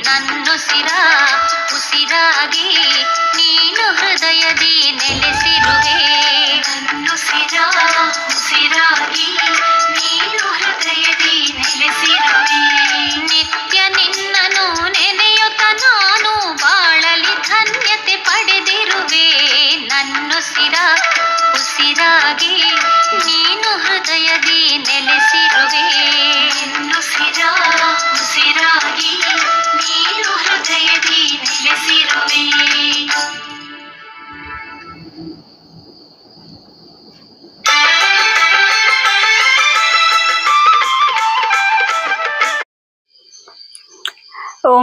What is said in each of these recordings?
ನನ್ನುಸಿರ ಉಸಿರಾಗಿ ನೀನು ಹೃದಯದಿ ನೆಲೆಸಿರುವೆ. ನನ್ನುಸಿರ ಉಸಿರಾಗಿ ನೀನು ಹೃದಯದಿ ನೆಲೆಸಿರುವೆ. ನಿತ್ಯ ನಿನ್ನನು ನೆನೆಯುತ್ತ ನಾನು ಬಾಳಲಿ ಧನ್ಯತೆ ಪಡೆದಿರುವೆ. ನನ್ನುಸಿರ ಉಸಿರಾಗಿ ನೀನು ಹೃದಯದಿ ನೆಲೆಸಿರುವೆ. ನನ್ನುಸಿರ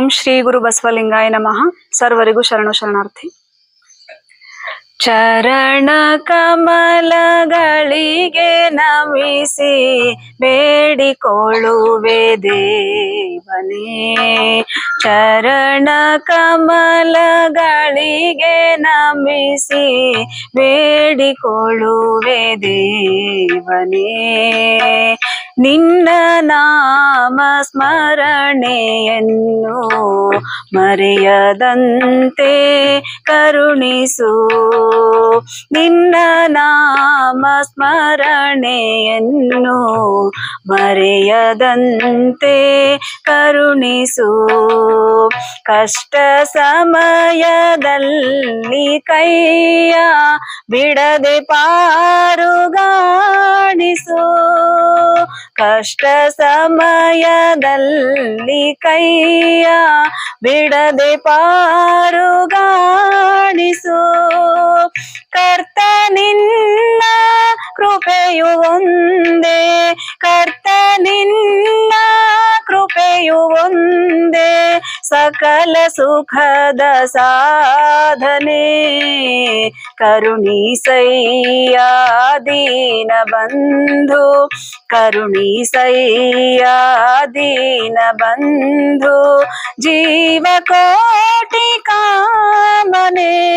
ಶ್ರೀ ಗುರು ಬಸವಲಿಂಗಾಯ ನಮಃ. ಸರ್ವರಿಗೂ ಶರಣು ಶರಣಾರ್ಥಿ. ಚರಣ ಕಮಲಗಳಿಗೆ ನಮಿಸಿ ಬೇಡಿಕೊಳ್ಳುವೆ ದೇವನೇ. ಚರಣ ಕಮಲಗಳಿಗೆ ನಮಿಸಿ ಬೇಡಿಕೊಳ್ಳುವೆ ದೇವನೇ. ನಿನ್ನ ನಾಮ ಸ್ಮರಣೆಯನ್ನು ಮರೆಯದಂತೆ ಕರುಣಿಸು. ನಿನ್ನ ನಾಮ ಸ್ಮರಣೆಯನ್ನು ಮರೆಯದಂತೆ ಕರುಣಿಸು. ಕಷ್ಟ ಸಮಯದಲ್ಲಿ ಕೈಯ ಬಿಡದೆ ಪಾರುಗಾಣಿಸು ಕಷ್ಟ ಸಮಯದಲ್ಲಿ ಕೈಯ ಬಿಡದೆ ಪಾರುಗಾಣಿಸು ಕರ್ತ ನಿನ್ನ ಕೃಪೆಯು ಒಂದೇ ಕರ್ತ ನಿನ್ನ ಕೃಪೆಯು ಒಂದೇ. सकल सुखद साधने करुणी सैया दीन बन्धु करुणी सैया दीन बन्धु जीवकोटि ಕಾಮನೆ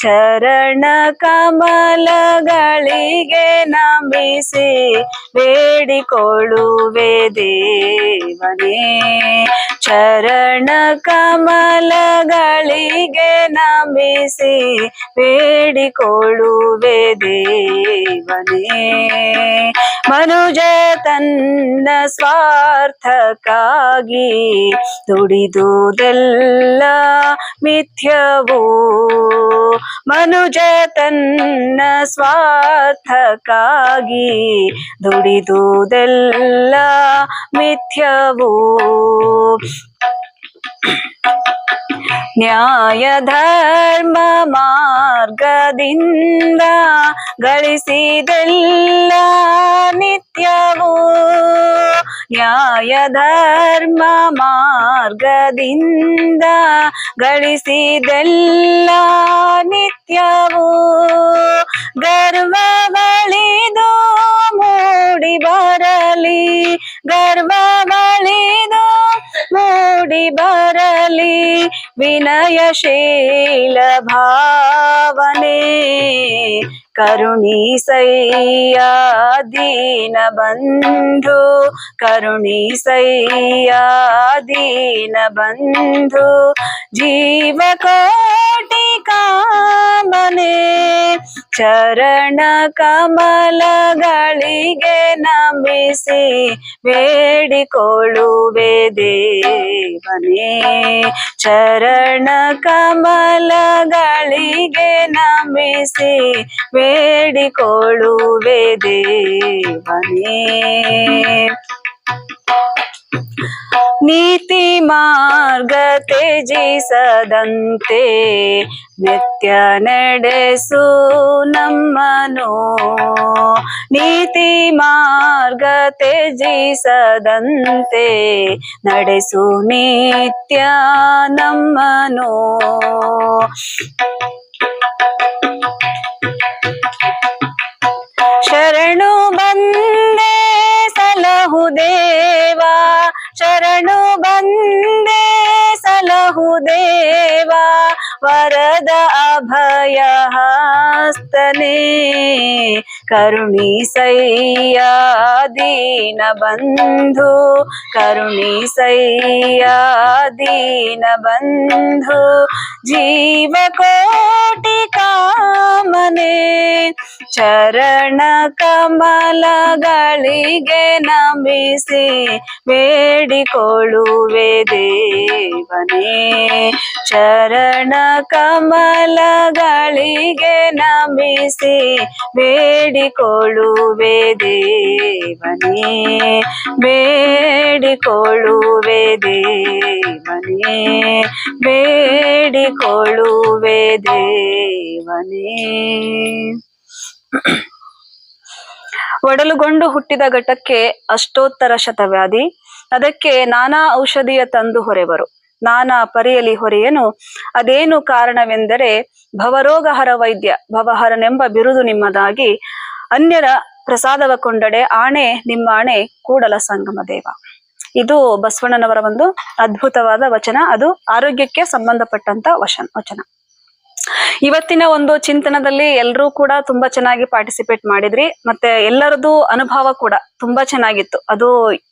ಚರಣ ಕಮಲಗಳಿಗೆ ನಮಿಸಿ ಬೇಡಿಕೊಳ್ಳುವೆ ದೇವನೇ. ಚರಣ ಕಮಲಗಳಿಗೆ ನಮಿಸಿ ಬೇಡಿಕೊಳ್ಳುವೆ ದೇವನೇ. ಮನುಜ ತನ್ನ ಸ್ವಾರ್ಥಕ್ಕಾಗಿ ದುಡಿದುದೆಲ್ಲ ಮಿಥ್ಯವೋ? ಮನುಜ ತನ್ನ ಸ್ವಾರ್ಥಕ್ಕಾಗಿ ದುಡಿದುದೆಲ್ಲ ಮಿಥ್ಯವೋ? ನ್ಯಾಯ ಧರ್ಮ ಮಾರ್ಗದಿಂದ ಗಳಿಸಿದೆಲ್ಲ ನಿತ್ಯವೂ ನ್ಯಾಯ ಧರ್ಮ ಮಾರ್ಗದಿಂದ ಗಳಿಸಿದೆಲ್ಲ ನಿತ್ಯವೂ ಗರ್ವ వినయశీల భావనే కరుణీసయ్యా దీనబంధు కరుణీసయ్యా దీనబంధు జీవకోటి కామనే చరణ కమలగళి ಕಾಮನೆ ಚರಣ ಕಮಲಗಳಿಗೆ ನಮಿಸಿ ಬೇಡಿಕೊಳ್ಳುವೆ ದೇವನೇ ಚರಣ ಕಮಲಗಳಿಗೆ ನಮಿಸಿ ಬೇಡಿಕೊಳ್ಳುವೆ ದೇವನೇ ನೀತಿ ಮಾರ್ಗ ತ್ಯಜಿಸದಂತೆ ನಿತ್ಯ ನಡೆಸು ನಮ್ಮನು ನೀತಿ ಮಾರ್ಗ ತ್ಯಜಿಸದಂತೆ ನಡೆಸು ನಿತ್ಯ ನಮ್ಮನು ಶರಣು ಬಂದೆ ಸಲಹು ದೇವ ಶರಣು ಬಂದೆ ಸಲಹು ದೇವ ವರದ ಅಭಯ ಹಸ್ತನೆ ಕಾಮನೆ ಕರುಣಿಸಯ್ಯ ದೀನ ಬಂಧು ಕರುಣಿಸಯ್ಯ ದೀನ ಬಂಧು ಜೀವ ಕೋಟಿ ಕಾಮನೆ ಚರಣ ಕಮಲಗಳಿಗೆ ನಮಿಸಿ ಬೇಡಿಕೊಳ್ಳುವೆ ದೇವನೇ. ಚರಣ ಕಮಲಗಳಿಗೆ ನಮಿಸಿ ಬೇಡಿಕೊಳ್ಳುವೆ ದೇವನೇ. ಬೇಡಿಕೊಳ್ಳುವೆ ದೇವನೇ. ಬೇಡಿಕೊಳ್ಳುವೆ ದೇವನೇ. ಒಡಲುಗೊಂಡು ಹುಟ್ಟಿದ ಘಟಕ್ಕೆ ಅಷ್ಟೋತ್ತರ ಶತವ್ಯಾಧಿ. ಅದಕ್ಕೆ ನಾನಾ ಔಷಧಿಯ ತಂದು ಹೊರೆವರು. ನಾನಾ ಪರಿಯಲಿ ಹೊರೆಯನು. ಅದೇನು ಕಾರಣವೆಂದರೆ ಭವರೋಗಹರ ವೈದ್ಯ, ಭವಹರನೆಂಬ ಬಿರುದು ನಿಮ್ಮದಾಗಿ ಅನ್ಯರ ಪ್ರಸಾದವ ಕೊಂಡಡೆ ಆಣೆ ನಿಮ್ಮ ಆಣೆ ಕೂಡಲ ಸಂಗಮ ದೇವ. ಇದು ಬಸವಣ್ಣನವರ ಒಂದು ಅದ್ಭುತವಾದ ವಚನ. ಅದು ಆರೋಗ್ಯಕ್ಕೆ ಸಂಬಂಧಪಟ್ಟಂತ ವಚನ ವಚನ. ಇವತ್ತಿನ ಒಂದು ಚಿಂತನದಲ್ಲಿ ಎಲ್ಲರೂ ಕೂಡ ತುಂಬಾ ಚೆನ್ನಾಗಿ ಪಾರ್ಟಿಸಿಪೇಟ್ ಮಾಡಿದ್ರಿ. ಮತ್ತೆ ಎಲ್ಲರದು ಅನುಭವ ಕೂಡ ತುಂಬಾ ಚೆನ್ನಾಗಿತ್ತು. ಅದು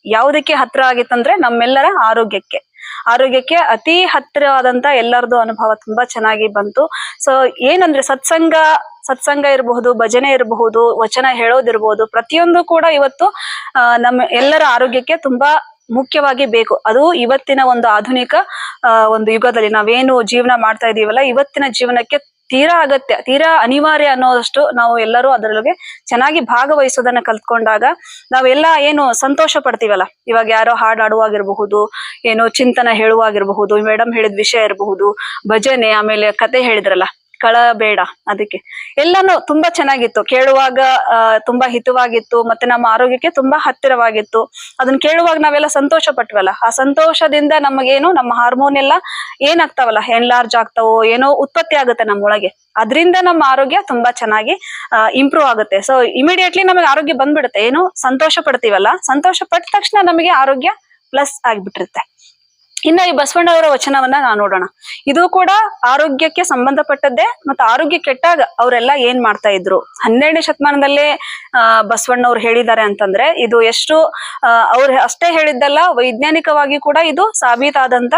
ಯಾವುದಕ್ಕೆ ಹತ್ರ ಆಗಿತ್ತಂದ್ರೆ ನಮ್ಮೆಲ್ಲರ ಆರೋಗ್ಯಕ್ಕೆ. ಆರೋಗ್ಯಕ್ಕೆ ಅತಿ ಹತ್ತಿರವಾದಂತ ಎಲ್ಲರದು ಅನುಭವ ತುಂಬಾ ಚೆನ್ನಾಗಿ ಬಂತು. ಸೊ ಏನಂದ್ರೆ ಸತ್ಸಂಗ ಸತ್ಸಂಗ ಇರಬಹುದು, ಭಜನೆ ಇರಬಹುದು, ವಚನ ಹೇಳೋದಿರಬಹುದು ಪ್ರತಿಯೊಂದು ಕೂಡ ಇವತ್ತು ನಮ್ಮ ಎಲ್ಲರ ಆರೋಗ್ಯಕ್ಕೆ ತುಂಬಾ ಮುಖ್ಯವಾಗಿ ಬೇಕು. ಅದು ಇವತ್ತಿನ ಒಂದು ಆಧುನಿಕ ಒಂದು ಯುಗದಲ್ಲಿ ನಾವೇನು ಜೀವನ ಮಾಡ್ತಾ ಇದೀವಲ್ಲ ಇವತ್ತಿನ ಜೀವನಕ್ಕೆ ತೀರಾ ಅಗತ್ಯ, ತೀರಾ ಅನಿವಾರ್ಯ ಅನ್ನೋದಷ್ಟು ನಾವು ಎಲ್ಲರೂ ಅದರೊಳಗೆ ಚೆನ್ನಾಗಿ ಭಾಗವಹಿಸೋದನ್ನ ಕಲ್ತ್ಕೊಂಡಾಗ ನಾವೆಲ್ಲ ಏನು ಸಂತೋಷ ಪಡ್ತೀವಲ್ಲ. ಇವಾಗ ಯಾರೋ ಹಾಡು ಹಾಡುವಾಗಿರಬಹುದು ಏನೋ ಚಿಂತನ ಹೇಳುವಾಗಿರಬಹುದು ಮೇಡಮ್ ಹೇಳಿದ ವಿಷಯ ಇರಬಹುದು, ಭಜನೆ, ಆಮೇಲೆ ಕತೆ ಹೇಳಿದ್ರಲ್ಲ ಕಳ ಬೇಡ ಅದಕ್ಕೆ. ಎಲ್ಲಾನು ತುಂಬಾ ಚೆನ್ನಾಗಿತ್ತು. ಕೇಳುವಾಗ ತುಂಬಾ ಹಿತವಾಗಿತ್ತು, ಮತ್ತೆ ನಮ್ಮ ಆರೋಗ್ಯಕ್ಕೆ ತುಂಬಾ ಹತ್ತಿರವಾಗಿತ್ತು. ಅದನ್ನ ಕೇಳುವಾಗ ನಾವೆಲ್ಲ ಸಂತೋಷ ಪಟ್ವಲ್ಲ ಆ ಸಂತೋಷದಿಂದ ನಮಗೇನು, ನಮ್ಮ ಹಾರ್ಮೋನ್ ಎಲ್ಲ ಏನಾಗ್ತಾವಲ್ಲ? ಎನ್ಲಾರ್ಜ್ ಆಗ್ತಾವೋ, ಏನೋ ಉತ್ಪತ್ತಿ ಆಗುತ್ತೆ ನಮ್ಮೊಳಗೆ ಅದರಿಂದ ನಮ್ಮ ಆರೋಗ್ಯ ತುಂಬಾ ಚೆನ್ನಾಗಿ ಇಂಪ್ರೂವ್ ಆಗುತ್ತೆ. ಸೊ ಇಮಿಡಿಯೇಟ್ಲಿ ನಮಗೆ ಆರೋಗ್ಯ ಬಂದ್ಬಿಡುತ್ತೆ. ಏನು? ಸಂತೋಷ ಪಡ್ತೀವಲ್ಲ ಸಂತೋಷ ಪಟ್ಟ ತಕ್ಷಣ ನಮಗೆ ಆರೋಗ್ಯ ಪ್ಲಸ್ ಆಗ್ಬಿಟ್ಟಿರುತ್ತೆ. ಇನ್ನ ಈ ಬಸವಣ್ಣವರ ವಚನವನ್ನ ನಾವು ನೋಡೋಣ. ಇದು ಕೂಡ ಆರೋಗ್ಯಕ್ಕೆ ಸಂಬಂಧಪಟ್ಟದ್ದೇ ಮತ್ತೆ ಆರೋಗ್ಯ ಕೆಟ್ಟಾಗ ಅವರೆಲ್ಲ ಏನ್ ಮಾಡ್ತಾ ಇದ್ರು? ಹನ್ನೆರಡನೇ ಶತಮಾನದಲ್ಲೇ, ಆ, ಬಸವಣ್ಣವ್ರು ಹೇಳಿದ್ದಾರೆ ಅಂತಂದ್ರೆ ಇದು ಎಷ್ಟು ಅವ್ರು ಅಷ್ಟೇ ಹೇಳಿದ್ದಲ್ಲ, ವೈಜ್ಞಾನಿಕವಾಗಿ ಕೂಡ ಇದು ಸಾಬೀತಾದಂತ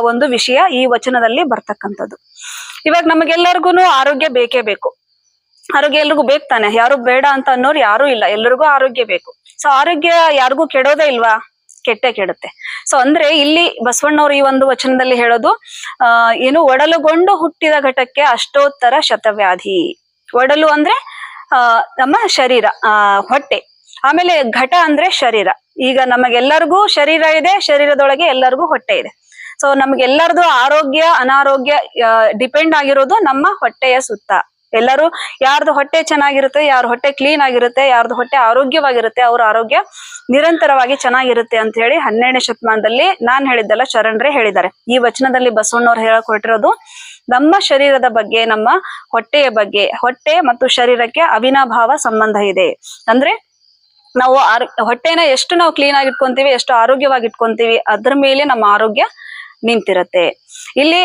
ಒಂದು ವಿಷಯ ಈ ವಚನದಲ್ಲಿ ಬರ್ತಕ್ಕಂಥದ್ದು. ಇವಾಗ ನಮಗೆಲ್ಲರಿಗೂ ಆರೋಗ್ಯ ಬೇಕೇ ಬೇಕು. ಆರೋಗ್ಯ ಎಲ್ರಿಗೂ ಬೇಕು ತಾನೆ. ಯಾರು ಬೇಡ ಅಂತ ಅನ್ನೋರು ಯಾರು ಇಲ್ಲ. ಎಲ್ರಿಗೂ ಆರೋಗ್ಯ ಬೇಕು. ಸೊ, ಆರೋಗ್ಯ ಯಾರಿಗೂ ಕೆಡೋದೇ ಇಲ್ವಾ? ಕೆಟ್ಟೆ ಕೆಡುತ್ತೆ ಸೊ ಅಂದ್ರೆ ಇಲ್ಲಿ ಬಸವಣ್ಣವ್ರು ಈ ಒಂದು ವಚನದಲ್ಲಿ ಹೇಳೋದು ಏನು ಒಡಲುಗೊಂಡು ಹುಟ್ಟಿದ ಘಟಕ್ಕೆ ಅಷ್ಟೋತ್ತರ ಶತವ್ಯಾಧಿ. ಒಡಲು ಅಂದ್ರೆ ನಮ್ಮ ಶರೀರ ಹೊಟ್ಟೆ. ಆಮೇಲೆ ಘಟ ಅಂದ್ರೆ ಶರೀರ. ಈಗ ನಮಗೆಲ್ಲರಿಗೂ ಶರೀರ ಇದೆ, ಶರೀರದೊಳಗೆ ಎಲ್ಲರಿಗೂ ಹೊಟ್ಟೆ ಇದೆ. ಸೊ ನಮ್ಗೆಲ್ಲರದು ಆರೋಗ್ಯ, ಅನಾರೋಗ್ಯ ಡಿಪೆಂಡ್ ಆಗಿರೋದು ನಮ್ಮ ಹೊಟ್ಟೆಯ ಸುತ್ತ. ಎಲ್ಲರೂ ಯಾರ್ದು ಹೊಟ್ಟೆ ಚೆನ್ನಾಗಿರುತ್ತೆ, ಯಾರ ಹೊಟ್ಟೆ ಕ್ಲೀನ್ ಆಗಿರುತ್ತೆ, ಯಾರ್ದು ಹೊಟ್ಟೆ ಆರೋಗ್ಯವಾಗಿರುತ್ತೆ, ಅವ್ರ ಆರೋಗ್ಯ ನಿರಂತರವಾಗಿ ಚೆನ್ನಾಗಿರುತ್ತೆ ಅಂತ ಹೇಳಿ ಹನ್ನೆರಡನೇ ಶತಮಾನದಲ್ಲಿ ನಾನ್ ಹೇಳಿದ್ದಲ್ಲ ಶರಣರೇ ಹೇಳಿದ್ದಾರೆ. ಈ ವಚನದಲ್ಲಿ ಬಸವಣ್ಣವ್ರು ಹೇಳಕ್ ನಮ್ಮ ಶರೀರದ ಬಗ್ಗೆ, ನಮ್ಮ ಹೊಟ್ಟೆಯ ಬಗ್ಗೆ, ಹೊಟ್ಟೆ ಮತ್ತು ಶರೀರಕ್ಕೆ ಅವಿನಾಭಾವ ಸಂಬಂಧ ಇದೆ. ಅಂದ್ರೆ ನಾವು ಆರ್, ಹೊಟ್ಟೆನ ಎಷ್ಟು ನಾವು ಕ್ಲೀನ್ ಆಗಿ ಇಟ್ಕೊಂತೀವಿ ಎಷ್ಟು ಆರೋಗ್ಯವಾಗಿ ಇಟ್ಕೊಂತೀವಿ ಅದ್ರ ಮೇಲೆ ನಮ್ಮ ಆರೋಗ್ಯ ನಿಂತಿರುತ್ತೆ. ಇಲ್ಲಿ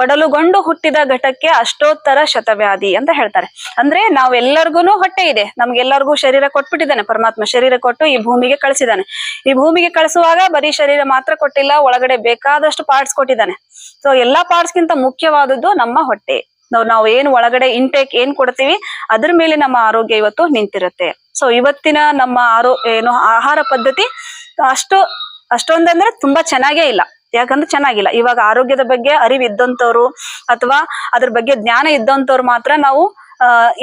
ಒಡಲುಗೊಂಡು ಹುಟ್ಟಿದ ಘಟಕ್ಕೆ ಅಷ್ಟೋತ್ತರ ಶತವ್ಯಾಧಿ ಅಂತ ಹೇಳ್ತಾರೆ. ಅಂದ್ರೆ ನಾವೆಲ್ಲರಿಗೂ ಹೊಟ್ಟೆ ಇದೆ. ನಮ್ಗೆಲ್ಲರಿಗೂ ಶರೀರ ಕೊಟ್ಬಿಟ್ಟಿದ್ದಾನೆ, ಪರಮಾತ್ಮ. ಶರೀರ ಕೊಟ್ಟು ಈ ಭೂಮಿಗೆ ಕಳಿಸಿದ್ದಾನೆ. ಈ ಭೂಮಿಗೆ ಕಳಿಸುವಾಗ ಬರೀ ಶರೀರ ಮಾತ್ರ ಕೊಟ್ಟಿಲ್ಲ, ಒಳಗಡೆ ಬೇಕಾದಷ್ಟು ಪಾರ್ಟ್ಸ್ ಕೊಟ್ಟಿದ್ದಾನೆ. ಸೊ ಎಲ್ಲಾ ಪಾರ್ಟ್ಸ್ ಗಿಂತ ಮುಖ್ಯವಾದದ್ದು ನಮ್ಮ ಹೊಟ್ಟೆ. ನಾವು ನಾವು ಏನ್ ಒಳಗಡೆ ಇಂಟೇಕ್ ಏನ್ ಕೊಡ್ತೀವಿ, ಅದ್ರ ಮೇಲೆ ನಮ್ಮ ಆರೋಗ್ಯ ಇವತ್ತು ನಿಂತಿರುತ್ತೆ. ಸೊ ಇವತ್ತಿನ ನಮ್ಮ ಆರೋ, ಏನು ಆಹಾರ ಪದ್ಧತಿ ಅಷ್ಟು, ಅಷ್ಟೊಂದಂದ್ರೆ ತುಂಬಾ ಚೆನ್ನಾಗೇ ಇಲ್ಲ. ಯಾಕಂದ್ರೆ ಚೆನ್ನಾಗಿಲ್ಲ. ಇವಾಗ ಆರೋಗ್ಯದ ಬಗ್ಗೆ ಅರಿವು ಅಥವಾ ಅದ್ರ ಬಗ್ಗೆ ಜ್ಞಾನ ಇದ್ದಂಥವ್ರು ಮಾತ್ರ ನಾವು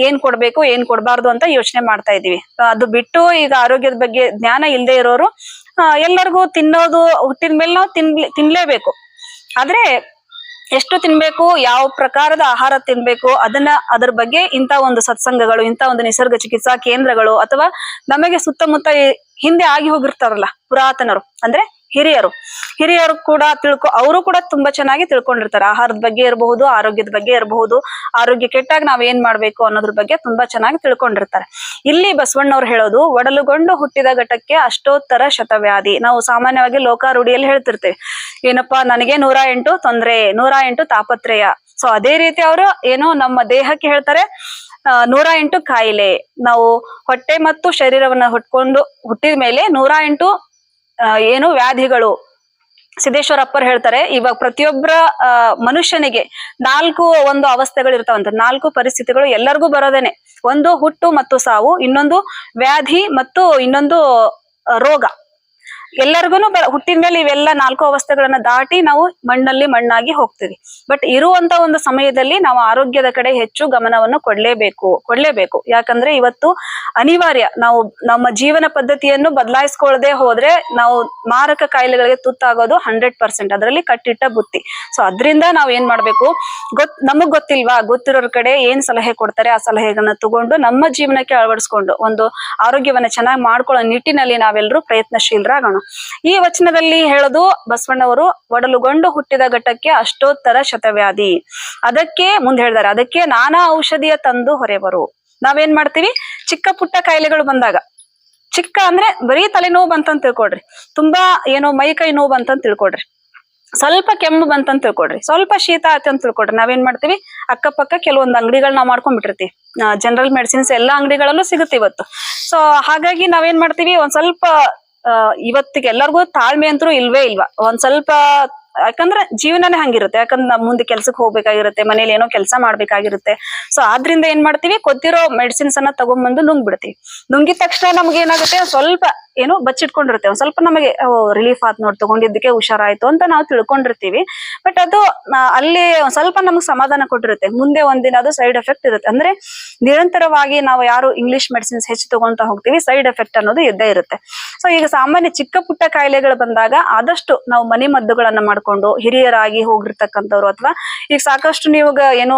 ಏನ್ ಕೊಡ್ಬೇಕು, ಏನ್ ಕೊಡಬಾರ್ದು ಅಂತ ಯೋಚನೆ ಮಾಡ್ತಾ ಇದೀವಿ ಅದು ಬಿಟ್ಟು ಈಗ ಆರೋಗ್ಯದ ಬಗ್ಗೆ ಜ್ಞಾನ ಇಲ್ಲದೆ ಇರೋರು ಎಲ್ಲರಿಗೂ ತಿನ್ನೋದು, ಹುಟ್ಟಿದ ಮೇಲೆ ನಾವು ತಿನ್ ತಿನ್ಲೇಬೇಕು. ಆದ್ರೆ ಎಷ್ಟು ತಿನ್ಬೇಕು, ಯಾವ ಪ್ರಕಾರದ ಆಹಾರ ತಿನ್ಬೇಕು, ಅದನ್ನ, ಅದ್ರ ಬಗ್ಗೆ ಇಂತ ಒಂದು ಸತ್ಸಂಗಗಳು ಇಂತ ಒಂದು ನಿಸರ್ಗ ಚಿಕಿತ್ಸಾ ಕೇಂದ್ರಗಳು ಅಥವಾ ನಮಗೆ ಸುತ್ತಮುತ್ತ ಹಿಂದೆ ಆಗಿ ಹೋಗಿರ್ತಾರಲ್ಲ ಪುರಾತನರು. ಅಂದ್ರೆ ಹಿರಿಯರು. ಹಿರಿಯರು ಕೂಡ ತಿಳ್ಕೊ, ಅವರು ಕೂಡ ತುಂಬಾ ಚೆನ್ನಾಗಿ ತಿಳ್ಕೊಂಡಿರ್ತಾರೆ. ಆಹಾರದ ಬಗ್ಗೆ ಇರಬಹುದು, ಆರೋಗ್ಯದ ಬಗ್ಗೆ ಇರಬಹುದು, ಆರೋಗ್ಯ ಕೆಟ್ಟಾಗ ನಾವ್ ಏನ್ ಮಾಡ್ಬೇಕು ಅನ್ನೋದ್ರ ಬಗ್ಗೆ ತುಂಬಾ ಚೆನ್ನಾಗಿ ತಿಳ್ಕೊಂಡಿರ್ತಾರೆ. ಇಲ್ಲಿ ಬಸವಣ್ಣವ್ರು ಹೇಳೋದು, ಒಡಲುಗೊಂಡು ಹುಟ್ಟಿದ ಘಟಕ್ಕೆ ಅಷ್ಟೋತ್ತರ ಶತವ್ಯಾಧಿ. ನಾವು ಸಾಮಾನ್ಯವಾಗಿ ಲೋಕಾರೂಢಿಯಲ್ಲಿ ಹೇಳ್ತಿರ್ತೇವೆ. ಏನಪ್ಪಾ, ನನಗೆ ನೂರ ಎಂಟು ತೊಂದ್ರೆ, ನೂರ ಎಂಟು ತಾಪತ್ರಯ. ಸೊ ಅದೇ ರೀತಿ ಅವರು ಏನೋ ನಮ್ಮ ದೇಹಕ್ಕೆ ಹೇಳ್ತಾರೆ ನೂರ ಎಂಟು ಕಾಯಿಲೆ. ನಾವು ಹೊಟ್ಟೆ ಮತ್ತು ಶರೀರವನ್ನ ಹುಟ್ಕೊಂಡು, ಹುಟ್ಟಿದ ಮೇಲೆ ನೂರ ಎಂಟು ಏನು ವ್ಯಾಧಿಗಳು. ಸಿದ್ದೇಶ್ವರಪ್ಪರ್ ಹೇಳ್ತಾರೆ, ಇವಾಗ ಪ್ರತಿಯೊಬ್ಬರ ಮನುಷ್ಯನಿಗೆ ನಾಲ್ಕು ಒಂದು ಅವಸ್ಥೆಗಳು ಇರ್ತಾವಂತ. ನಾಲ್ಕು ಪರಿಸ್ಥಿತಿಗಳು ಎಲ್ಲರಿಗೂ ಬರೋದೇನೆ. ಒಂದು ಹುಟ್ಟು ಮತ್ತು ಸಾವು, ಇನ್ನೊಂದು ವ್ಯಾಧಿ ಮತ್ತು ಇನ್ನೊಂದು ರೋಗ. ಎಲ್ಲರಿಗೂ ಹುಟ್ಟಿದ ಮೇಲೆ ಇವೆಲ್ಲ ನಾಲ್ಕು ಅವಸ್ಥೆಗಳನ್ನ ದಾಟಿ ನಾವು ಮಣ್ಣಲ್ಲಿ ಮಣ್ಣಾಗಿ ಹೋಗ್ತೀವಿ. ಬಟ್ ಇರುವಂತ ಒಂದು ಸಮಯದಲ್ಲಿ ನಾವು ಆರೋಗ್ಯದ ಕಡೆ ಹೆಚ್ಚು ಗಮನವನ್ನು ಕೊಡ್ಲೇಬೇಕು ಕೊಡ್ಲೇಬೇಕು. ಯಾಕಂದ್ರೆ ಇವತ್ತು ಅನಿವಾರ್ಯ ನಾವು ನಮ್ಮ ಜೀವನ ಪದ್ಧತಿಯನ್ನು ಬದಲಾಯಿಸ್ಕೊಳ್ಳದೆ ಹೋದ್ರೆ ನಾವು ಮಾರಕ ಕಾಯಿಲೆಗಳಿಗೆ ತುತ್ತಾಗೋದು ಹಂಡ್ರೆಡ್ ಪರ್ಸೆಂಟ್ ಅದರಲ್ಲಿ ಕಟ್ಟಿಟ್ಟ ಬುತ್ತಿ. ಸೊ ಅದರಿಂದ ನಾವು ಏನ್ ಮಾಡ್ಬೇಕು? ಗೊತ್ ನಮಗ್ ಗೊತ್ತಿಲ್ವಾ? ಗೊತ್ತಿರೋರ್ ಕಡೆ ಏನ್ ಸಲಹೆ ಕೊಡ್ತಾರೆ? ಆ ಸಲಹೆಗಳನ್ನ ತಗೊಂಡು ನಮ್ಮ ಜೀವನಕ್ಕೆ ಅಳವಡಿಸ್ಕೊಂಡು ಒಂದು ಆರೋಗ್ಯವನ್ನ ಚೆನ್ನಾಗಿ ಮಾಡ್ಕೊಳ್ಳೋ ನಿಟ್ಟಿನಲ್ಲಿ ನಾವೆಲ್ಲರೂ ಪ್ರಯತ್ನಶೀಲರಾಗೋಣ. ಈ ವಚನದಲ್ಲಿ ಹೇಳೋದು ಬಸವಣ್ಣವರು, ಒಡಲುಗೊಂಡು ಹುಟ್ಟಿದ ಘಟ್ಟಕ್ಕೆ ಅಷ್ಟೋತ್ತರ ಶತವ್ಯಾಧಿ. ಅದಕ್ಕೆ ಮುಂದೆ ಹೇಳಿದಾರೆ, ಅದಕ್ಕೆ ನಾನಾ ಔಷಧಿಯ ತಂದು ಹೊರೆಯವರು ನಾವೇನ್ ಮಾಡ್ತೀವಿ? ಚಿಕ್ಕ ಪುಟ್ಟ ಕಾಯಿಲೆಗಳು ಬಂದಾಗ. ಚಿಕ್ಕ ಅಂದ್ರೆ ಬರೀ ತಲೆನೋವು ಬಂತಂತ ತಿಳ್ಕೊಡ್ರಿ ತುಂಬಾ ಏನೋ ಮೈ ಕೈ ನೋವು ಬಂತಂತ ತಿಳ್ಕೊಡ್ರಿ ಸ್ವಲ್ಪ ಕೆಮ್ಮು ಬಂತಂತ ತಿಳ್ಕೊಡ್ರಿ ಸ್ವಲ್ಪ ಶೀತ ಆಯ್ತು ಅಂತ ತಿಳ್ಕೊಡ್ರಿ ನಾವೇನ್ ಮಾಡ್ತೀವಿ? ಅಕ್ಕಪಕ್ಕ ಕೆಲವೊಂದು ಅಂಗಡಿಗಳನ್ನ ನಾವು ಮಾಡ್ಕೊಂಡ್ಬಿಟ್ಟಿರ್ತೀವಿ. ಜನರಲ್ ಮೆಡಿಸಿನ್ಸ್ ಎಲ್ಲಾ ಅಂಗಡಿಗಳಲ್ಲೂ ಸಿಗುತ್ತೆ ಇವತ್ತು. ಸೊ ಹಾಗಾಗಿ ನಾವೇನ್ ಮಾಡ್ತೀವಿ? ಒಂದ್ ಸ್ವಲ್ಪ ಇವತ್ತಿಗೆ ಎಲ್ಲರಿಗೂ ತಾಳ್ಮೆ ಅಂತೂ ಇಲ್ವೇ ಇಲ್ವಾ? ಒಂದ್ ಸ್ವಲ್ಪ ಯಾಕಂದ್ರೆ ಜೀವನನೇ ಹಂಗಿರುತ್ತೆ. ಯಾಕಂದ್ರೆ ನಾವು ಮುಂದೆ ಕೆಲ್ಸಕ್ಕೆ ಹೋಗ್ಬೇಕಾಗಿರುತ್ತೆ, ಮನೇಲಿ ಏನೋ ಕೆಲಸ ಮಾಡ್ಬೇಕಾಗಿರುತ್ತೆ. ಸೊ ಆದ್ರಿಂದ ಏನ್ ಮಾಡ್ತೀವಿ? ಕೊತ್ತಿರೋ ಮೆಡಿಸಿನ್ಸ್ ಅನ್ನ ತಗೊಂಡ್ಬಂದು ನುಂಗ್ಬಿಡ್ತೀವಿ. ನುಂಗಿದ ತಕ್ಷಣ ನಮ್ಗೆ ಏನಾಗುತ್ತೆ? ಸ್ವಲ್ಪ ಏನೋ ಬಚ್ಚಿಟ್ಕೊಂಡಿರುತ್ತೆ. ಒಂದ್ ಸ್ವಲ್ಪ ನಮಗೆ ರಿಲೀಫ್ ಆತ್ ನೋಡ್, ತಗೊಂಡಿದ್ದಕ್ಕೆ ಹುಷಾರಾಯ್ತು ಅಂತ ನಾವು ತಿಳ್ಕೊಂಡಿರ್ತೀವಿ. ಬಟ್ ಅದು ಅಲ್ಲಿ ಒಂದ್ ಸ್ವಲ್ಪ ನಮ್ಗೆ ಸಮಾಧಾನ ಕೊಟ್ಟಿರುತ್ತೆ. ಮುಂದೆ ಒಂದಿನ ಅದು ಸೈಡ್ ಎಫೆಕ್ಟ್ ಇರುತ್ತೆ. ಅಂದ್ರೆ ನಿರಂತರವಾಗಿ ನಾವು ಯಾರು ಇಂಗ್ಲಿಷ್ ಮೆಡಿಸಿನ್ಸ್ ಹೆಚ್ಚು ತಗೊಂತ ಹೋಗ್ತೀವಿ ಸೈಡ್ ಎಫೆಕ್ಟ್ ಅನ್ನೋದು ಇದ್ದೇ ಇರುತ್ತೆ. ಸೊ ಈಗ ಸಾಮಾನ್ಯ ಚಿಕ್ಕ ಪುಟ್ಟ ಕಾಯಿಲೆಗಳು ಬಂದಾಗ ಆದಷ್ಟು ನಾವು ಮನೆ ಮದ್ದುಗಳನ್ನ ಮಾಡ್ಕೊಂಡು ಹಿರಿಯರಾಗಿ ಹೋಗಿರ್ತಕ್ಕಂಥವ್ರು ಅಥವಾ ಈಗ ಸಾಕಷ್ಟು ನೀವು ಏನೋ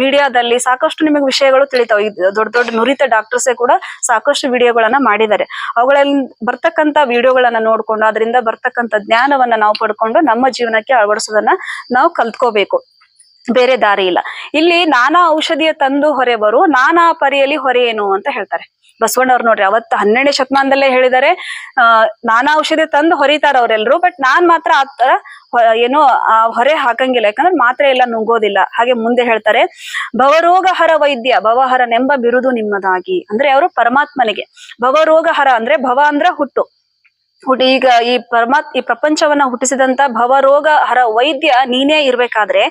ಮೀಡಿಯಾದಲ್ಲಿ ಸಾಕಷ್ಟು ನಿಮಗೆ ವಿಷಯಗಳು ತಿಳಿತಾವ. ಈ ದೊಡ್ಡ ದೊಡ್ಡ ನುರಿತ ಡಾಕ್ಟರ್ಸೇ ಕೂಡ ಸಾಕಷ್ಟು ವಿಡಿಯೋಗಳನ್ನ ಮಾಡಿದ್ದಾರೆ. ಅವುಗಳಲ್ಲಿ ಬರ್ತಕ್ಕಂತ ವಿಡಿಯೋಗಳನ್ನ ನೋಡ್ಕೊಂಡು ಅದರಿಂದ ಬರ್ತಕ್ಕಂತ ಜ್ಞಾನವನ್ನ ನಾವು ಪಡ್ಕೊಂಡು ನಮ್ಮ ಜೀವನಕ್ಕೆ ಅಳವಡಿಸೋದನ್ನ ನಾವು ಕಲ್ತ್ಕೋಬೇಕು. ಬೇರೆ ದಾರಿ ಇಲ್ಲ. ಇಲ್ಲಿ ನಾನಾ ಔಷಧಿಯ ತಂದು ಹೊರೆ ಬರು, ನಾನಾ ಪರಿಯಲ್ಲಿ ಹೊರೆ ಏನು ಅಂತ ಹೇಳ್ತಾರೆ. ಬಸವಣ್ಣವ್ರು ನೋಡ್ರಿ, ಅವತ್ತು ಹನ್ನೆರಡನೇ ಶತಮಾನದಲ್ಲೇ ಹೇಳಿದ್ದಾರೆ ಆ, ನಾನಾ ಔಷಧಿ ತಂದು ಹೊರಿತಾರ ಅವ್ರೆಲ್ರು ಬಟ್ ನಾನ್ ಮಾತ್ರ ಆ ತರ ಏನು ಹೊರೆ ಹಾಕಂಗಿಲ್ಲ. ಯಾಕಂದ್ರೆ ಮಾತ್ರ ಎಲ್ಲ ನುಂಗೋದಿಲ್ಲ. ಹಾಗೆ ಮುಂದೆ ಹೇಳ್ತಾರೆ ಭವರೋಗ ಹರ ವೈದ್ಯ, ಭವಹರನೆಂಬ ಬಿರುದು ನಿಮ್ಮದಾಗಿ. ಅಂದ್ರೆ ಅವರು ಪರಮಾತ್ಮನಿಗೆ. ಭವರೋಗ ಹರ ಅಂದ್ರೆ ಭವ ಅಂದ್ರ ಹುಟ್ಟು. ಹುಟ್ಟು ಈಗ ಈ ಪರಮಾತ್ ಈ ಪ್ರಪಂಚವನ್ನ ಹುಟ್ಟಿಸಿದಂತ ಭವರೋಗ ಹರ ವೈದ್ಯ ನೀನೇ ಇರ್ಬೇಕಾದ್ರೆ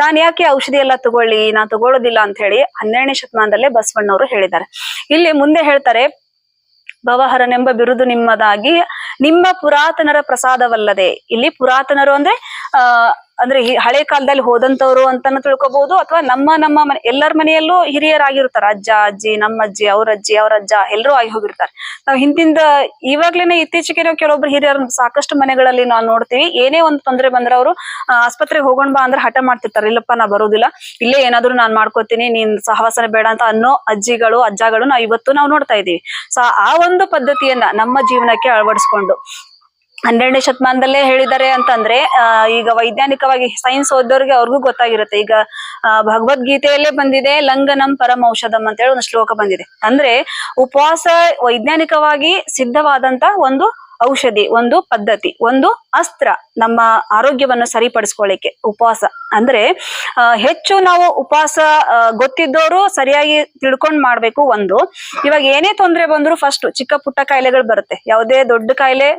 ನಾನ್ ಯಾಕೆ ಔಷಧಿ ಎಲ್ಲ ತಗೊಳ್ಳಿ ನಾ ತಗೊಳ್ಳೋದಿಲ್ಲ ಅಂತ ಹೇಳಿ ಹನ್ನೆರಡನೇ ಶತಮಾನದಲ್ಲೇ ಬಸವಣ್ಣವರು ಹೇಳಿದ್ದಾರೆ. ಇಲ್ಲಿ ಮುಂದೆ ಹೇಳ್ತಾರೆ, ಭವಹರನೆಂಬ ಬಿರುದು ನಿಮ್ಮದಾಗಿ, ನಿಮ್ಮ ಪುರಾತನರ ಪ್ರಸಾದವಲ್ಲದೆ. ಇಲ್ಲಿ ಪುರಾತನರು ಅಂದ್ರೆ ಅಂದ್ರೆ ಈ ಹಳೆ ಕಾಲದಲ್ಲಿ ಹೋದಂತವ್ರು ಅಂತಾನು ತಿಳ್ಕೊಬಹುದು ಅಥವಾ ನಮ್ಮ ನಮ್ಮ ಮನೆ, ಎಲ್ಲರ ಮನೆಯಲ್ಲೂ ಹಿರಿಯರಾಗಿರ್ತಾರ ಅಜ್ಜ, ಅಜ್ಜಿ ನಮ್ಮ ಅಜ್ಜಿ ಅವ್ರ ಅಜ್ಜಿ ಅವ್ರ ಅಜ್ಜ ಎಲ್ಲರೂ ಆಗಿ ಹೋಗಿರ್ತಾರೆ. ನಾವು ಹಿಂದಿಂದ ಇವಾಗ್ಲೇನೆ ಇತ್ತೀಚೆಗೆ ನಾವು ಕೆಲವೊಬ್ರು ಹಿರಿಯರ ಸಾಕಷ್ಟು ಮನೆಗಳಲ್ಲಿ ನಾವು ನೋಡ್ತೀವಿ. ಏನೇ ಒಂದು ತೊಂದರೆ ಬಂದ್ರೆ ಅವರು ಆಸ್ಪತ್ರೆಗೆ ಹೋಗೋಣ ಬಾ ಅಂದ್ರೆ ಹಠ ಮಾಡ್ತಿರ್ತಾರೆ. ಇಲ್ಲಪ್ಪ, ನಾ ಬರೋದಿಲ್ಲ. ಇಲ್ಲೇ ಏನಾದ್ರು ನಾನ್ ಮಾಡ್ಕೋತೀನಿ, ನೀನ್ ಸಹವಾಸನ ಬೇಡ ಅಂತ ಅನ್ನೋ ಅಜ್ಜಿಗಳು ಅಜ್ಜಗಳು ನಾವು ಇವತ್ತು ನಾವು ನೋಡ್ತಾ ಇದೀವಿ. ಸೊ ಆ ಒಂದು ಪದ್ಧತಿಯನ್ನ ನಮ್ಮ ಜೀವನಕ್ಕೆ ಅಳವಡಿಸ್ಕೊಂಡು ಹನ್ನೆರಡನೇ ಶತಮಾನದಲ್ಲೇ ಹೇಳಿದ್ದಾರೆ ಅಂತಂದ್ರೆ ಈಗ ವೈಜ್ಞಾನಿಕವಾಗಿ ಸೈನ್ಸ್ ಓದೋರಿಗೆ ಅವ್ರಿಗೂ ಗೊತ್ತಾಗಿರುತ್ತೆ. ಈಗ ಭಗವದ್ಗೀತೆಯಲ್ಲೇ ಬಂದಿದೆ ಲಂಗನಂ ಪರಮ ಔಷಧಂ ಅಂತ ಹೇಳಿ ಒಂದು ಶ್ಲೋಕ ಬಂದಿದೆ. ಅಂದ್ರೆ ಉಪವಾಸ ವೈಜ್ಞಾನಿಕವಾಗಿ ಸಿದ್ಧವಾದಂತ ಒಂದು ಔಷಧಿ, ಒಂದು ಪದ್ಧತಿ, ಒಂದು ಅಸ್ತ್ರ ನಮ್ಮ ಆರೋಗ್ಯವನ್ನು ಸರಿಪಡಿಸ್ಕೊಳ್ಳಿಕ್ಕೆ ಉಪವಾಸ. ಅಂದ್ರೆ ಹೆಚ್ಚು ನಾವು ಉಪವಾಸ ಗೊತ್ತಿದ್ದವರು ಸರಿಯಾಗಿ ತಿಳ್ಕೊಂಡ್ ಮಾಡ್ಬೇಕು ಒಂದು. ಇವಾಗ ಏನೇ ತೊಂದರೆ ಬಂದ್ರು ಫಸ್ಟ್ ಚಿಕ್ಕ ಪುಟ್ಟ ಕಾಯಿಲೆಗಳು ಬರುತ್ತೆ. ಯಾವುದೇ ದೊಡ್ಡ ಕಾಯಿಲೆ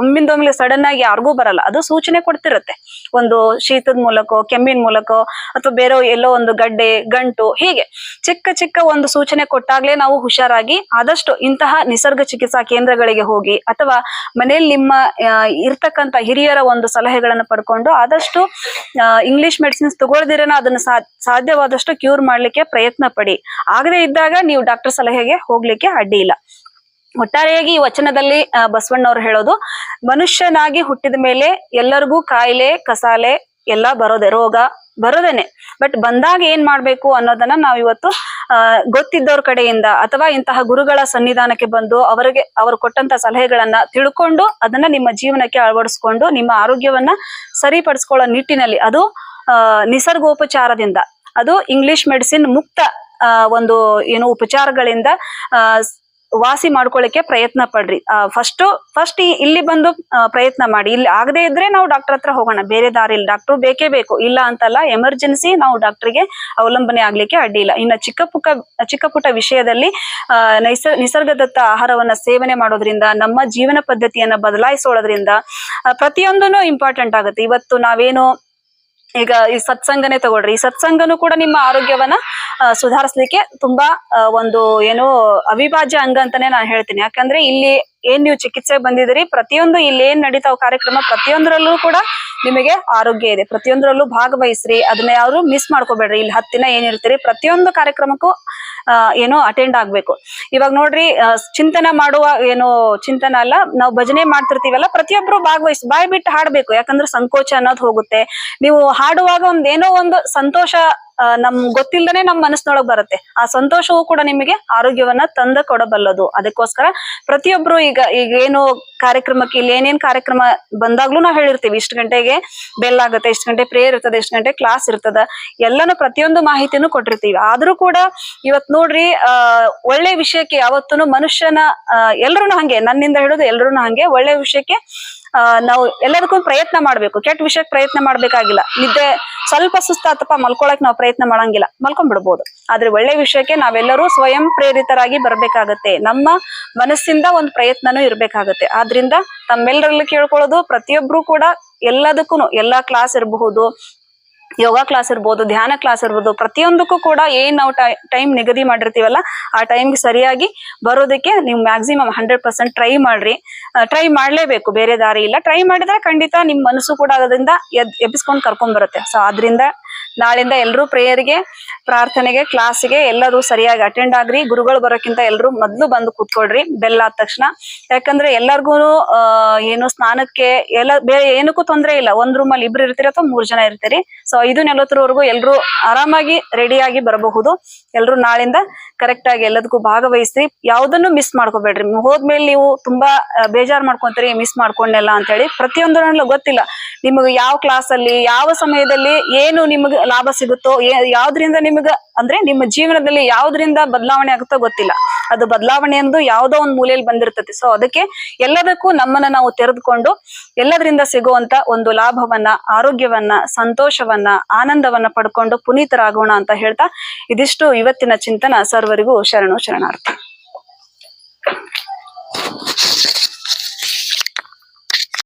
ಒಮ್ಮಿಂದೊಮ್ಮೆಲೆ ಸಡನ್ ಆಗಿ ಯಾರಿಗೂ ಬರಲ್ಲ. ಅದು ಸೂಚನೆ ಕೊಡ್ತಿರುತ್ತೆ. ಒಂದು ಶೀತದ ಮೂಲಕ, ಕೆಮ್ಮಿನ ಮೂಲಕ, ಅಥವಾ ಬೇರೆ ಎಲ್ಲೋ ಒಂದು ಗಡ್ಡೆ, ಗಂಟು, ಹೀಗೆ. ಚಿಕ್ಕ ಚಿಕ್ಕ ಒಂದು ಸೂಚನೆ ಕೊಟ್ಟಾಗ್ಲೇ ನಾವು ಹುಷಾರಾಗಿ ಆದಷ್ಟು ಇಂತಹ ನಿಸರ್ಗ ಚಿಕಿತ್ಸಾ ಕೇಂದ್ರಗಳಿಗೆ ಹೋಗಿ, ಅಥವಾ ಮನೆಯಲ್ಲಿ ನಿಮ್ಮ ಇರ್ತಕ್ಕಂಥ ಇರ್ತಕ್ಕಂತ ಹಿರಿಯರ ಒಂದು ಸಲಹೆಗಳನ್ನು ಪಡ್ಕೊಂಡು ಆದಷ್ಟು ಇಂಗ್ಲಿಷ್ ಮೆಡಿಸಿನ್ಸ್ ತಗೊಳ್ದಿರೇನ ಅದನ್ನ ಸಾಧ್ಯವಾದಷ್ಟು ಕ್ಯೂರ್ ಮಾಡ್ಲಿಕ್ಕೆ ಪ್ರಯತ್ನ ಪಡಿ. ಆಗದೆ ಇದ್ದಾಗ ನೀವು ಡಾಕ್ಟರ್ ಸಲಹೆಗೆ ಹೋಗ್ಲಿಕ್ಕೆ ಅಡ್ಡಿ ಇಲ್ಲ. ಒಟ್ಟಾರೆಯಾಗಿ ಈ ವಚನದಲ್ಲಿ ಬಸವಣ್ಣವ್ರು ಹೇಳೋದು, ಮನುಷ್ಯನಾಗಿ ಹುಟ್ಟಿದ ಮೇಲೆ ಎಲ್ಲರಿಗೂ ಕಾಯಿಲೆ, ಕಸಾಲೆ ಎಲ್ಲ ಬರೋದೆ, ರೋಗ ಬರೋದೇನೆ. ಬಟ್ ಬಂದಾಗ ಏನ್ ಮಾಡ್ಬೇಕು ಅನ್ನೋದನ್ನ ನಾವ್ ಇವತ್ತು ಅಹ್ ಗೊತ್ತಿದ್ದವ್ರ ಕಡೆಯಿಂದ ಅಥವಾ ಇಂತಹ ಗುರುಗಳ ಸನ್ನಿಧಾನಕ್ಕೆ ಬಂದು ಅವರಿಗೆ, ಅವರು ಕೊಟ್ಟಂತ ಸಲಹೆಗಳನ್ನ ತಿಳ್ಕೊಂಡು ಅದನ್ನ ನಿಮ್ಮ ಜೀವನಕ್ಕೆ ಅಳವಡಿಸ್ಕೊಂಡು ನಿಮ್ಮ ಆರೋಗ್ಯವನ್ನ ಸರಿಪಡಿಸ್ಕೊಳ್ಳೋ ನಿಟ್ಟಿನಲ್ಲಿ, ಅದು ನಿಸರ್ಗೋಪಚಾರದಿಂದ, ಅದು ಇಂಗ್ಲಿಷ್ ಮೆಡಿಸಿನ್ ಮುಕ್ತ ಒಂದು, ಏನು ಉಪಚಾರಗಳಿಂದ ವಾಸಿ ಮಾಡ್ಕೊಳ್ಳಿಕ್ಕೆ ಪ್ರಯತ್ನ ಪಡ್ರಿ. ಫಸ್ಟ್ ಫಸ್ಟ್ ಇಲ್ಲಿ ಬಂದು ಪ್ರಯತ್ನ ಮಾಡಿ. ಇಲ್ಲಿ ಆಗದೆ ಇದ್ರೆ ನಾವು ಡಾಕ್ಟರ್ ಹತ್ರ ಹೋಗೋಣ. ಬೇರೆ ದಾರಿ ಇಲ್ಲ. ಡಾಕ್ಟರ್ ಬೇಕೇ ಬೇಕು. ಇಲ್ಲ ಅಂತಲ್ಲ ಎಮರ್ಜೆನ್ಸಿ ನಾವು ಡಾಕ್ಟರ್ಗೆ ಅವಲಂಬನೆ ಆಗ್ಲಿಕ್ಕೆ ಅಡ್ಡಿ ಇಲ್ಲ. ಇನ್ನು ಚಿಕ್ಕ ಪುಕ್ಕ, ಚಿಕ್ಕ ಪುಟ್ಟ ವಿಷಯದಲ್ಲಿ ನೈಸರ್ ನಿಸರ್ಗದತ್ತ ಆಹಾರವನ್ನ ಸೇವನೆ ಮಾಡೋದ್ರಿಂದ, ನಮ್ಮ ಜೀವನ ಪದ್ಧತಿಯನ್ನ ಬದಲಾಯಿಸೋದ್ರಿಂದ ಪ್ರತಿಯೊಂದೂ ಇಂಪಾರ್ಟೆಂಟ್ ಆಗುತ್ತೆ. ಇವತ್ತು ನಾವೇನು ಈಗ ಈ ಸತ್ಸಂಗನೇ ತಗೊಳ್ರಿ. ಈ ಸತ್ಸಂಗನು ಕೂಡ ನಿಮ್ಮ ಆರೋಗ್ಯವನ್ನ ಸುಧಾರಿಸ್ಲಿಕ್ಕೆ ತುಂಬಾ ಒಂದು ಏನು ಅವಿಭಾಜ್ಯ ಅಂಗ ಅಂತಾನೆ ನಾನು ಹೇಳ್ತೀನಿ. ಯಾಕಂದ್ರೆ ಇಲ್ಲಿ ಏನ್ ನೀವು ಚಿಕಿತ್ಸೆ ಬಂದಿದ್ದೀರಿ, ಪ್ರತಿಯೊಂದು ಇಲ್ಲಿ ಏನ್ ನಡೀತಾವ ಕಾರ್ಯಕ್ರಮ ಪ್ರತಿಯೊಂದರಲ್ಲೂ ಕೂಡ ನಿಮಗೆ ಆರೋಗ್ಯ ಇದೆ. ಪ್ರತಿಯೊಂದರಲ್ಲೂ ಭಾಗವಹಿಸ್ರಿ. ಅದನ್ನ ಯಾರು ಮಿಸ್ ಮಾಡ್ಕೋಬೇಡ್ರಿ. ಇಲ್ಲಿ ಹತ್ತು ದಿನ ಏನಿರ್ತೀರಿ ಪ್ರತಿಯೊಂದು ಕಾರ್ಯಕ್ರಮಕ್ಕೂ ಏನು ಅಟೆಂಡ್ ಆಗ್ಬೇಕು. ಇವಾಗ ನೋಡ್ರಿ ಚಿಂತನೆ ಮಾಡುವ ಏನು ಚಿಂತನ ಅಲ್ಲ, ನಾವು ಭಜನೆ ಮಾಡ್ತಿರ್ತೀವಲ್ಲ, ಪ್ರತಿಯೊಬ್ರು ಭಾಗವಹಿಸಿ, ಬಾಯ್ ಬಿಟ್ಟು ಹಾಡ್ಬೇಕು. ಯಾಕಂದ್ರೆ ಸಂಕೋಚ ಅನ್ನೋದು ಹೋಗುತ್ತೆ. ನೀವು ಹಾಡುವಾಗ ಒಂದ್ ಏನೋ ಒಂದು ಸಂತೋಷ ನಮ್ ಗೊತ್ತಿಲ್ಲದೆ ನಮ್ ಮನಸ್ಸಿನೊಳಗ್ ಬರುತ್ತೆ. ಆ ಸಂತೋಷವೂ ಕೂಡ ನಿಮಗೆ ಆರೋಗ್ಯವನ್ನ ತಂದ ಕೊಡಬಲ್ಲದು. ಅದಕ್ಕೋಸ್ಕರ ಪ್ರತಿಯೊಬ್ರು ಈಗ ಈಗ ಏನು ಕಾರ್ಯಕ್ರಮಕ್ಕೆ, ಇಲ್ಲಿ ಏನೇನ್ ಕಾರ್ಯಕ್ರಮ ಬಂದಾಗ್ಲೂ ನಾವ್ ಹೇಳಿರ್ತೀವಿ. ಇಷ್ಟು ಗಂಟೆಗೆ ಬೆಲ್ ಆಗುತ್ತೆ, ಇಷ್ಟು ಗಂಟೆ ಪ್ರೇಯರ್ ಇರ್ತದೆ, ಇಷ್ಟು ಗಂಟೆ ಕ್ಲಾಸ್ ಇರ್ತದ. ಎಲ್ಲಾನು ಪ್ರತಿಯೊಂದು ಮಾಹಿತಿನೂ ಕೊಟ್ಟಿರ್ತೀವಿ. ಆದ್ರೂ ಕೂಡ ಇವತ್ ನೋಡ್ರಿ ಒಳ್ಳೆ ವಿಷಯಕ್ಕೆ ಯಾವತ್ತೂ ಮನುಷ್ಯನ ಎಲ್ರು ಹಂಗೆ. ನನ್ನಿಂದ ಹಿಡಿದು ಎಲ್ರು ಹಂಗೆ. ಒಳ್ಳೆ ವಿಷಯಕ್ಕೆ ನಾವು ಎಲ್ಲದಕ್ಕೂ ಪ್ರಯತ್ನ ಮಾಡ್ಬೇಕು. ಕೆಟ್ಟ ವಿಷಯಕ್ಕೆ ಪ್ರಯತ್ನ ಮಾಡ್ಬೇಕಾಗಿಲ್ಲ. ನಿದ್ದೆ ಸ್ವಲ್ಪ ಸುಸ್ತಾತಪ್ಪ ಮಲ್ಕೊಳಕ್ ನಾವು ಪ್ರಯತ್ನ ಮಾಡಂಗಿಲ್ಲ. ಮಲ್ಕೊಂಡ್ ಬಿಡ್ಬೋದು ಆದ್ರೆ ಒಳ್ಳೆ ವಿಷಯಕ್ಕೆ ನಾವೆಲ್ಲರೂ ಸ್ವಯಂ ಪ್ರೇರಿತರಾಗಿ ಬರ್ಬೇಕಾಗತ್ತೆ. ನಮ್ಮ ಮನಸ್ಸಿಂದ ಒಂದು ಪ್ರಯತ್ನನೂ ಇರ್ಬೇಕಾಗತ್ತೆ. ಆದ್ರಿಂದ ತಮ್ಮೆಲ್ಲರಲ್ಲಿ ಕೇಳ್ಕೊಳ್ಳೋದು, ಪ್ರತಿಯೊಬ್ರು ಕೂಡ ಎಲ್ಲದಕ್ಕೂ ಎಲ್ಲಾ ಕ್ಲಾಸ್ ಇರಬಹುದು ಯೋಗ ಕ್ಲಾಸ್ ಇರ್ಬೋದು, ಧ್ಯಾನ ಕ್ಲಾಸ್ ಇರ್ಬೋದು, ಪ್ರತಿಯೊಂದಕ್ಕೂ ಕೂಡ ಏನ್ ನಾವು ಟೈಮ್ ನಿಗದಿ ಮಾಡಿರ್ತೀವಲ್ಲ, ಆ ಟೈಮ್ಗೆ ಸರಿಯಾಗಿ ಬರೋದಕ್ಕೆ ನೀವು ಮ್ಯಾಕ್ಸಿಮಮ್ ಹಂಡ್ರೆಡ್ ಪರ್ಸೆಂಟ್ ಟ್ರೈ ಮಾಡ್ರಿ. ಟ್ರೈ ಮಾಡ್ಲೇಬೇಕು, ಬೇರೆ ದಾರಿ ಇಲ್ಲ. ಟ್ರೈ ಮಾಡಿದ್ರೆ ಖಂಡಿತ ನಿಮ್ ಮನಸ್ಸು ಕೂಡ ಅದರಿಂದ ಎಬ್ಬಿಸ್ಕೊಂಡ್ ಕರ್ಕೊಂಡ್ ಬರುತ್ತೆ. ಸೊ ಆದ್ರಿಂದ ನಾಳಿಂದ ಎಲ್ಲರೂ ಪ್ರೇಯರ್ಗೆ, ಪ್ರಾರ್ಥನೆಗೆ, ಕ್ಲಾಸ್ಗೆ ಎಲ್ಲರೂ ಸರಿಯಾಗಿ ಅಟೆಂಡ್ ಆಗ್ರಿ. ಗುರುಗಳು ಬರೋಕ್ಕಿಂತ ಎಲ್ಲರೂ ಮೊದ್ಲು ಬಂದು ಕೂತ್ಕೊಳ್ರಿ. ಬೆಲ್ಲ ಆದ ತಕ್ಷಣ. ಯಾಕಂದ್ರೆ ಎಲ್ಲರಿಗೂ ಏನು ಸ್ನಾನಕ್ಕೆ ಎಲ್ಲ, ಬೇರೆ ಏನಕ್ಕೂ ತೊಂದರೆ ಇಲ್ಲ. ಒಂದ್ ರೂಮಲ್ಲಿ ಇಬ್ರು ಇರ್ತೀರಿ ಅಥವಾ ಮೂರ್ ಜನ ಇರ್ತೀರಿ. ಸೊ ಐದು ನಲವತ್ತರವರೆಗೂ ಎಲ್ಲರೂ ಆರಾಮಾಗಿ, ರೆಡಿಯಾಗಿ ಬರಬಹುದು. ಎಲ್ಲರೂ ನಾಳಿಂದ ಕರೆಕ್ಟ್ ಆಗಿ ಎಲ್ಲದಕ್ಕೂ ಭಾಗವಹಿಸ್ರಿ. ಯಾವ್ದನ್ನು ಮಿಸ್ ಮಾಡ್ಕೋಬೇಡ್ರಿ. ಹೋದ್ಮೇಲೆ ನೀವು ತುಂಬಾ ಬೇಜಾರ್ ಮಾಡ್ಕೊಂತೀರಿ ಮಿಸ್ ಮಾಡ್ಕೊಂಡೆಲ್ಲ ಅಂತ ಹೇಳಿ ಪ್ರತಿಯೊಂದರಲ್ಲೂ ಗೊತ್ತಿಲ್ಲ. ನಿಮಗೆ ಯಾವ ಕ್ಲಾಸ್ ಅಲ್ಲಿ, ಯಾವ ಸಮಯದಲ್ಲಿ, ಏನು ನಿಮಗೆ ನಿಮಗ್ ಲಾಭ ಸಿಗುತ್ತೋ ಯಾವ್ದ್ರಿಂದ ನಿಮಗ, ಅಂದ್ರೆ ನಿಮ್ಮ ಜೀವನದಲ್ಲಿ ಯಾವ್ದ್ರಿಂದ ಬದಲಾವಣೆ ಆಗುತ್ತೋ ಗೊತ್ತಿಲ್ಲ. ಅದು ಬದಲಾವಣೆ ಎಂದು ಯಾವುದೋ ಒಂದ್ ಮೂಲೆಯಲ್ಲಿ ಬಂದಿರ್ತತಿ ಸೊ ಅದಕ್ಕೆ ಎಲ್ಲದಕ್ಕೂ ನಮ್ಮನ್ನ ನಾವು ತೆರೆದುಕೊಂಡು ಎಲ್ಲದರಿಂದ ಸಿಗುವಂತ ಒಂದು ಲಾಭವನ್ನ, ಆರೋಗ್ಯವನ್ನ, ಸಂತೋಷವನ್ನ, ಆನಂದವನ್ನ ಪಡ್ಕೊಂಡು ಪುನೀತರಾಗೋಣ ಅಂತ ಹೇಳ್ತಾ ಇದಿಷ್ಟು ಇವತ್ತಿನ ಚಿಂತನ ಸರ್ವರಿಗೂ ಶರಣು ಶರಣಾರ್ಥಿ.